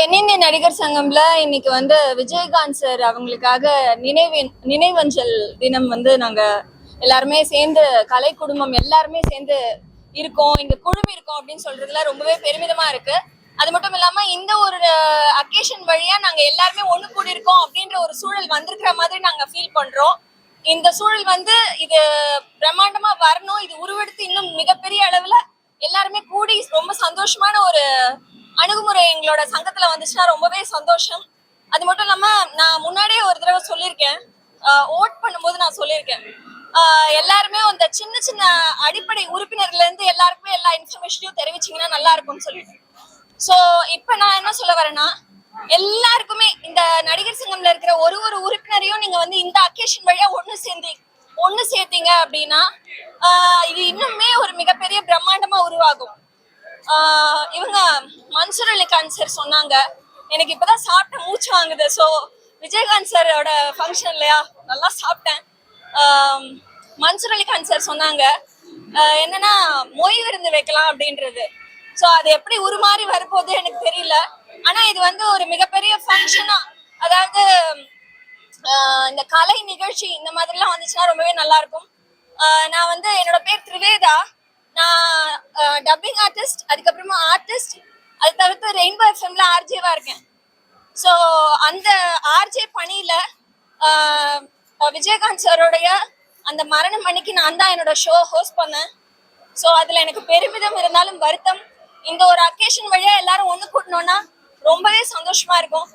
தென்னிந்திய நடிகர் சங்கம்ல இன்னைக்கு வந்து விஜயகாந்த் சார் அவங்களுக்காக நினைவு நினைவஞ்சல் தினம் வந்து நாங்க எல்லாருமே சேர்ந்து கலை குடும்பம் எல்லாருமே சேர்ந்து இருக்கோம் இங்க குழுமி இருக்கோம் அப்படின்னு சொல்றதுல ரொம்பவே பெருமிதமா இருக்கு. அது மட்டும் இல்லாம இந்த ஒரு அக்கேஷன் வழியா நாங்க எல்லாருமே ஒண்ணு கூடி இருக்கோம் அப்படின்ற ஒரு சூழல் வந்திருக்கிற மாதிரி நாங்க ஃபீல் பண்றோம். இந்த சூழல் வந்து இது பிரம்மாண்டமா வரணும் இது உருவெடுத்து இன்னும் மிகப்பெரிய அளவுல எல்லாருமே கூடி ரொம்ப சந்தோஷமான ஒரு அணுகுமுறை எங்களோட சங்கத்துல வந்துச்சுன்னா ரொம்பவே சந்தோஷம். அது மட்டும் இல்லாம நான் முன்னாடியே ஒரு தடவை சொல்லியிருக்கேன். ஓட் பண்ணும்போது நான் சொல்லியிருக்கேன். ஆஹ் எல்லாருமே அந்த சின்ன சின்ன அடிப்படை உறுப்பினர்ல இருந்து எல்லாருக்குமே எல்லா இன்ஃபர்மேஷனையும் தெரிவிச்சீங்கன்னா நல்லா இருக்கும்னு சொல்லிட்டு. சோ இப்ப நான் என்ன சொல்ல வரேன்னா எல்லாருக்குமே இந்த நடிகர் சங்கம்ல இருக்கிற ஒரு ஒரு உறுப்பினரையும் நீங்க வந்து இந்த அக்கேஷன் வழியா ஒண்ணு சேர்ந்து ஒண்ணு சேர்த்தீங்க அப்படின்னா இது இன்னுமே ஒரு மிகப்பெரிய பிரம்மாண்டமா உருவாகும். இவங்க மன்சூர் அலிகான் சார் சொன்னாங்க. எனக்கு இப்பதான் சாப்பிட்ட மூச்சு வாங்குது. ஸோ விஜயகாந்த் சாரோட ஃபங்க்ஷன் இல்லையா? நல்லா சாப்பிட்டேன். மன்சூர் அலிகான் சார் சொன்னாங்க. என்னன்னா மொய் விருந்து வைக்கலாம் அப்படின்றது. ஸோ அது எப்படி உருமாறி வரப்போகுது எனக்கு தெரியல. ஆனா இது வந்து ஒரு மிகப்பெரிய ஃபங்க்ஷனா அதாவது இந்த கலை நிகழ்ச்சி இந்த மாதிரிலாம் வந்துச்சுன்னா ரொம்பவே நல்லா இருக்கும். நான் வந்து என்னோட பேர் திரிவேதா. நான் டப்பிங் ஆர்டிஸ்ட் அதுக்கப்புறமா ஆர்டிஸ்ட் அது தவிர்த்து ரெயின்போ எஃப்எம்ல ஆர்ஜேவா இருக்கேன். ஸோ அந்த ஆர்ஜே பணியில விஜயகாந்த் சாரோடைய அந்த மரணம் அன்னைக்கு நான் தான் என்னோட ஷோ ஹோஸ்ட் பண்ணேன். ஸோ அதுல எனக்கு பெருமிதம் இருந்தாலும் வருத்தம். இந்த ஒரு அக்கேஷன் வழியா எல்லாரும் ஒன்று கூட்டணும்னா ரொம்பவே சந்தோஷமா இருக்கும்.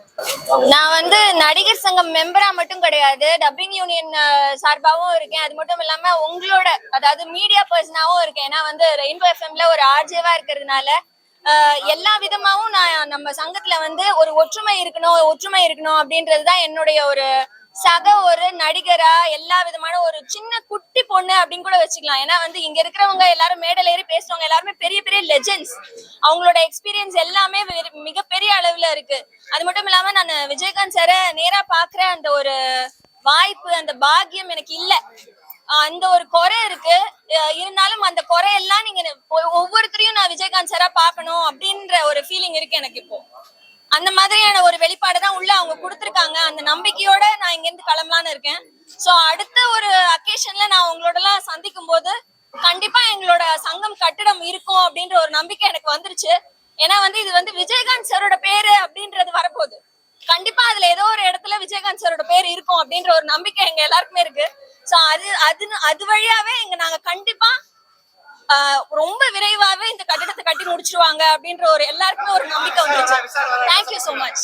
நான் வந்து நடிகர் சங்கம் மெம்பரா மட்டும் கிடையாது. டப்பிங் யூனியன் சார்பாகவும் இருக்கேன். அது மட்டும் இல்லாம உங்களோட அதாவது மீடியா பர்சனாவும் இருக்கேன். ஏன்னா வந்து ரெயின்போ எஃப்எம்ல ஒரு ஆர்ஜேவா இருக்கிறதுனால எல்லா விதமாவும் நான் நம்ம சங்கத்துல வந்து ஒரு ஒற்றுமை இருக்கணும் ஒற்றுமை இருக்கணும் அப்படின்றதுதான் என்னுடைய ஒரு சக ஒரு நடிகரா எல்லா விதமான ஒரு சின்ன குட்டி பொண்ணு அப்படின்னு கூட வச்சுக்கலாம். ஏன்னா வந்து இங்க இருக்கிறவங்க எல்லாரும் மேடல் ஏறி பேசுறவங்க எல்லாருமே பெரிய பெரிய லெஜெண்ட்ஸ் அவங்களோட எக்ஸ்பீரியன்ஸ் எல்லாமே மிகப்பெரிய அளவுல இருக்கு. அது மட்டும் இல்லாம நான் விஜயகாந்த் சார நேரா பாக்குற அந்த ஒரு வாய்ப்பு அந்த பாக்கியம் எனக்கு இல்ல. அந்த ஒரு குறை இருக்கு. அஹ் இருந்தாலும் அந்த குறையெல்லாம் நீங்க ஒவ்வொருத்தரையும் நான் விஜயகாந்த் சாரா பாக்கணும் அப்படின்ற ஒரு ஃபீலிங் இருக்கு எனக்கு இப்போ. அந்த மாதிரியான ஒரு வெளிப்பாடு தான் உள்ள அவங்க கொடுத்துருக்காங்க. அந்த நம்பிக்கையோட நான் இங்க இருந்து கிளம்பலான்னு இருக்கேன். சோ அடுத்த ஒரு அக்கேஷன்ல நான் உங்களோட எல்லாம் சந்திக்கும் போது கண்டிப்பா எங்களோட சங்கம் கட்டிடம் இருக்கும் அப்படின்ற ஒரு நம்பிக்கை எனக்கு வந்துருச்சு. ஏன்னா வந்து இது வந்து விஜயகாந்த் சாரோட பேரு அப்படின்றது வரப்போகுது. கண்டிப்பா அதுல ஏதோ ஒரு இடத்துல விஜயகாந்த் சாரோட பேர் இருக்கும் அப்படின்ற ஒரு நம்பிக்கை எங்க எல்லாருக்குமே இருக்கு. சோ அது அது அது வழியாவே எங்க நாங்க கண்டிப்பா ரொம்ப விரைவாவே இந்த கட்டிடத்தை கட்டி முடிச்சிருவாங்க அப்படின்ற ஒரு எல்லாருக்குமே ஒரு நம்பிக்கை வந்துருச்சு. Thank you so much